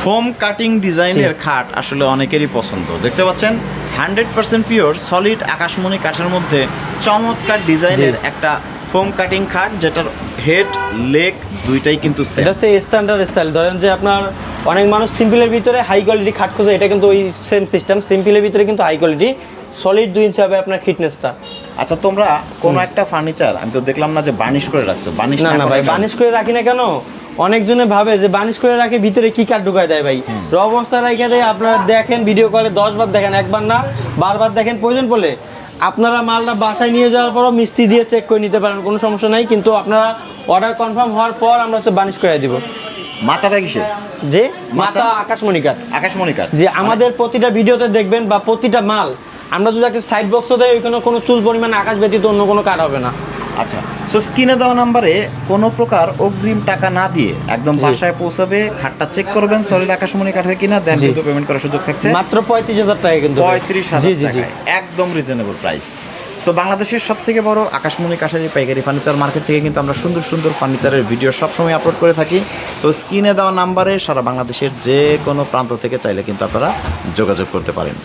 Foam cutting ডিজাইনের খাট আসলে অনেকেরই পছন্দ। দেখতে পাচ্ছেন? হান্ড্রেড পার্সেন্ট পিওর সলিড আকাশমণি কাঠের মধ্যে চমৎকার ডিজাইনের একটা ফোম কাটিং খাট যেটার হেড লেগ দুইটাই কিন্তু সেম এটা হচ্ছে স্ট্যান্ডার্ড স্টাইল ধরেন যে আপনার অনেক মানুষ সিম্পলের ভিতরে হাই কোয়ালিটি খাট খোঁজে এটা কিন্তু ওই সেম সিস্টেম সিম্পলের ভিতরে কিন্তু হাই কোয়ালিটি সলিড দুই ইঞ্চি হবে আপনার ফিটনেসটা আচ্ছা তোমরা কোন একটা ফার্নিচার আমি তো দেখলাম না যে বার্নিশ করে রাখছো বার্নিশ না না ভাই বানিশ করে রাখি না কেন? অনেকজনে ভাবে যে বানিশ করে রাখে ভিতরে কি কাঠ ঢুকায় দেয় ভাই? র অবস্থা রেখে দেয় আপনারা দেখেন ভিডিও কলে দশ বার দেখেন একবার না বারবার দেখেন প্রয়োজন পড়লে। আপনারা মালটা বাসায় নিয়ে যাওয়ার পরও মিস্ত্রি দিয়ে চেক করে নিতে পারেন কোনো সমস্যা নাই কিন্তু আপনারা অর্ডার কনফার্ম হওয়ার পর আমরা হচ্ছে বানিশ করে দিব। মাচাটা কিসের? যে? মাথা আকাশমণি কাঠ। আকাশমণি কাঠ। যে আমাদের প্রতিটা ভিডিওতে দেখবেন বা প্রতিটা মাল আমরা যদি একটা সাইড বক্সও দেয় ওইখানে কোনো চুল পরিমাণ আকাশ ব্যতীত অন্য কোনো কাঠ হবে না। আচ্ছা সো স্ক্রিনে দেওয়া নাম্বারে কোনো প্রকার অগ্রিম টাকা না দিয়ে একদম। বাসায় পৌঁছাবে খাটটা চেক করবেন সলিড আকাশমণি কাঠের কিনা দেন। কিন্তু পেমেন্ট করার সুযোগ থাকছে। মাত্র পঁয়ত্রিশ হাজার টাকা কিন্তু পঁয়ত্রিশ হাজার একদম রিজনেবল প্রাইস সো বাংলাদেশের সব থেকে বড় আকাশমণি কাঠারি পাইকারি ফার্নিচার মার্কেট থেকে কিন্তু আমরা সুন্দর সুন্দর ফার্নিচারের ভিডিও সবসময় আপলোড করে থাকি। সো স্ক্রিনে দেওয়া নাম্বারে সারা বাংলাদেশের যে কোনো প্রান্ত থেকে চাইলে কিন্তু আপনারা যোগাযোগ করতে পারেন।